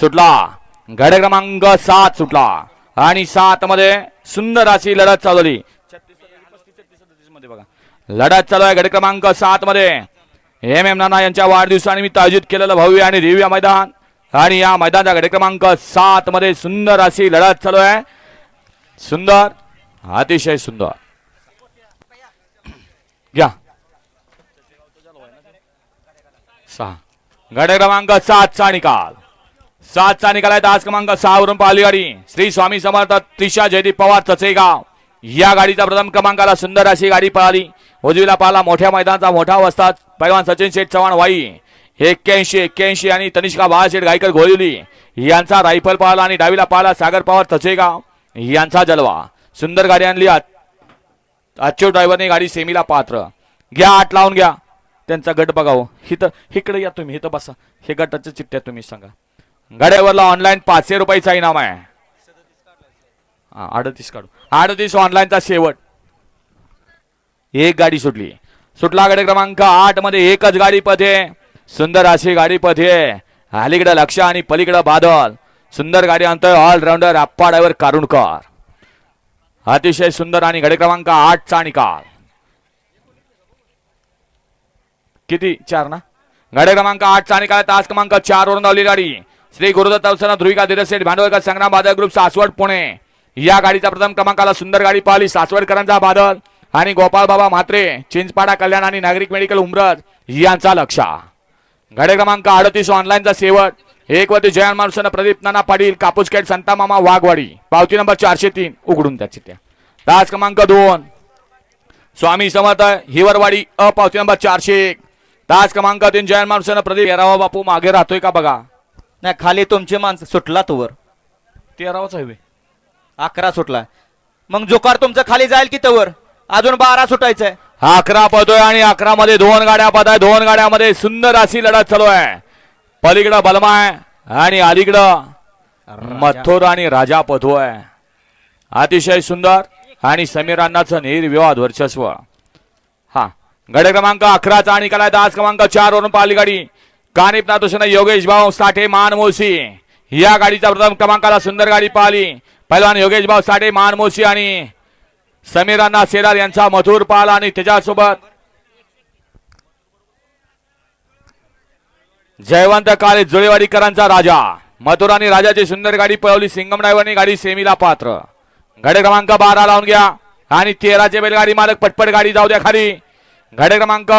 सुटला. गड क्रमांक सात सुटला. आणि सात मध्ये सुंदर अशी लढत चालवली मध्ये बघा. लढत चालू आहे. गड क्रमांक सात मध्ये. एम एम नाना यांच्या वाढदिवसानिमित्त आयोजित केलेलं भव्य आणि दिव्य मैदान. आणि या मैदानाचा गड क्रमांक सात मध्ये सुंदर अशी लढत चालू आहे. सुंदर अतिशय सुंदर. घ्या. सहा. गड क्रमांक सातचा निकाल. सातचा निकाल आहे. तास क्रमांक सहा वरून पाहिली गाडी. श्री स्वामी समर्थ त्रिशा जयदीप पवार चचेगाव या गाडीचा प्रथम क्रमांकाला सुंदर अशी गाडी पळाली. उजवीला पाहिला मोठ्या मैदानाचा मोठा वस्ता. पैलवान सचिन शेठ चव्हाण वाई. एक्क्याऐंशी एक्क्याऐंशी आणि तनिष्का बाळाशेठ गायकर घोळिवली यांचा रायफल पाहिला आणि डावीला पाहिला सागर पवार तसेगाव. यांचा जलवा. सुंदर गाडी आणली. आत- ड्रायव्हरने गाडी सेमीला पात्र. घ्या आठ लावून घ्या. त्यांचा गट बघावं हो. हिथं इकडे या तुम्ही. हिथं बसा. हे गटाच्या चिठ्ठ्या तुम्ही सांगा. गाड्यावरला ऑनलाईन पाचशे रुपयाचा इनाम आहे. हा, अडतीस काढू. अडतीस ऑनलाईनचा शेवट. एक गाडी सुटली. सुटला गाडी क्रमांक आठमध्ये एकच गाडी पथे. सुंदर अशी गाडी पथे. अलीकडे लक्ष आणि पलीकडे बादल. सुंदर गाडी आणतोय ऑलराऊंडर आप्पा ड्रायव्हर कारुणकर. अतिशय सुंदर आणि गडी क्रमांक आठचा निकाल. किती? चार ना? गाडी क्रमांक आठचा निकाल. तास क्रमांक चार वरून धावली गाडी. श्री गुरुदत्त अवसर ध्रुविका धीरसेठ भांडवलकर संग्राम बादल ग्रुप सासवड पुणे. या गाडीचा प्रथम क्रमांकाला सुंदर गाडी पाहिली. सासवडकरांचा बादल आणि गोपाळ बाबा म्हात्रे चिंचपाडा कल्याण आणि नागरिक मेडिकल उमरज यांचा लक्षा. गाडी क्रमांक अडतीस ऑनलाईनचा शेवट. एक वती जयन माणसानं प्रदीप नाना पाटील कापूसखेड संता मामा वाघवाडी. पावती नंबर चारशे तीन. उघडून त्याची त्या. तास क्रमांक दोन. स्वामी समर्थ हिवरवाडी अ पावती नंबर चारशे एक. तास क्रमांक तीन जयन माणसानं प्रदीप येरावा बापू मागे राहतोय का बघा. नाही खाली तुमची माणसं सुटला तो वर. तेरावाच हवे अकरा सुटला. मग जोकार तुमचं खाली जाईल की तवर? अजून बारा सुटायचंय. अकरा पदोय आणि अकरा मध्ये दोन गाड्या पद आहे दोन गाड्यामध्ये सुंदर अशी लढत चालू आहे. पलीकडं बलमा आहे आणि अलीकडं मथुर आणि राजा पधो आहे अतिशय सुंदर आणि समीर अण्णाचं निर्विवाद वर्चस्व. हा गड क्रमांक अकराचा निकाल आहे. आज क्रमांक चार वरून पाहिली गाडी कानिप नातोशन योगेश भाऊ साठे मानमोशी. या गाडीचा प्रथम क्रमांकाला सुंदर गाडी पाहिली. पहिलवान योगेश भाऊ साठे मानमोशी आणि समीर अण्णा यांचा मधुर पाल आणि त्याच्यासोबत जयवंत काळे जुळेवाडीकरांचा राजा. मथुर आणि राजाची सुंदर गाडी पळवली. सिंगम ड्रायव्हरनी गाडी सेमीला पात्र. घडे क्रमांक बारा लावून घ्या. आणि तेराचे बैलगाडी मालक पटपट गाडी जाऊ द्या खाली. घडे क्रमांक